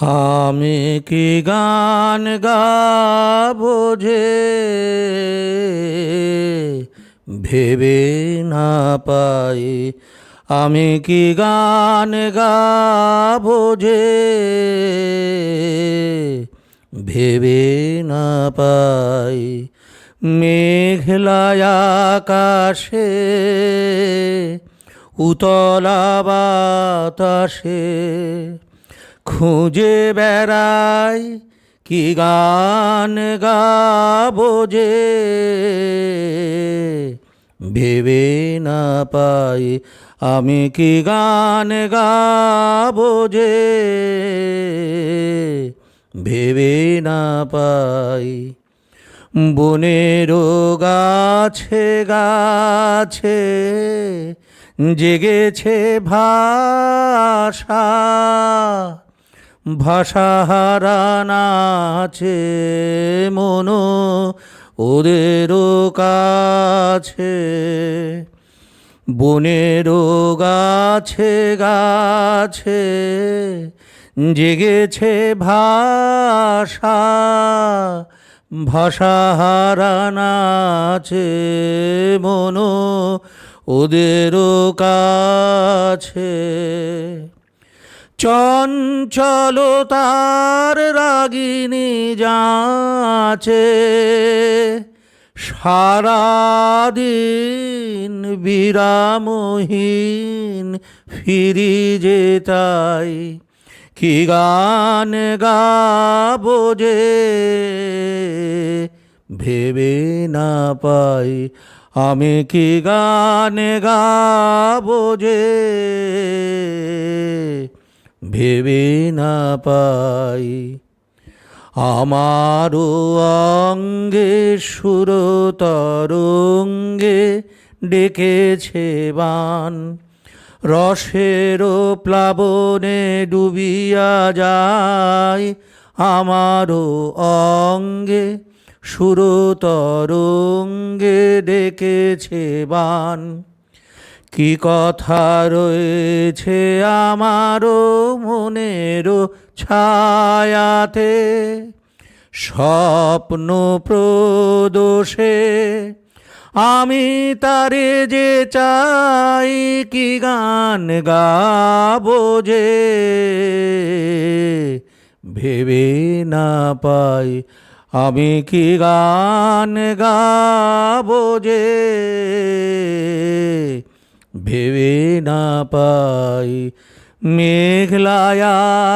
আমি কি গান গাবো যে ভেবে না পাই? আমি কি গান গাবো যে ভেবে না পাই? মেঘলায় আকাশে, উতলা বাতাসে খুঁজে বেড়াই কি গান গাবো যে? ভেবে না পাই আমি কি গান গাবো যে? ভেবে না পাই বনের গাছে গাছে জেগেছে ভাষা ভাষা হারানাছে মনো ওদেরও কাছে বনের গাছে গাছে, জেগেছে ভাষা ভাষা হারানাছে মনো ওদেরও কাছে। চঞ্চলতার রাগিনী যাচে। সারাদিন বিরামহীন ফিরি যে তাই, কি গান গাবো যে? ভেবে না পাই আমি কি গান গাবো যে? ভেবে না পাই। আমারও অঙ্গে সুর তরঙ্গে ডেকেছে বান। রসেরও প্লাবনে ডুবিয়া যায়। আমারও অঙ্গে সুর তরঙ্গে ডেকেছে বান। কি কথা রয়েছে আমারও মনেরও ছায়াতে? স্বপ্ন প্রদোষে আমি তারে যে চাই কি গান গাবো যে? ভেবে না পাই আমি কি গান গাবো যে? ভেবে না পাই মেঘলায়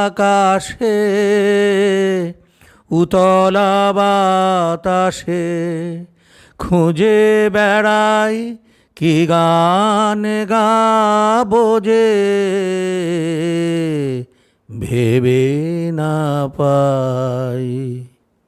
আকাশে, উতলা বাতাসে খুঁজে বেড়াই কি গান গাবো যে ভেবে না পাই।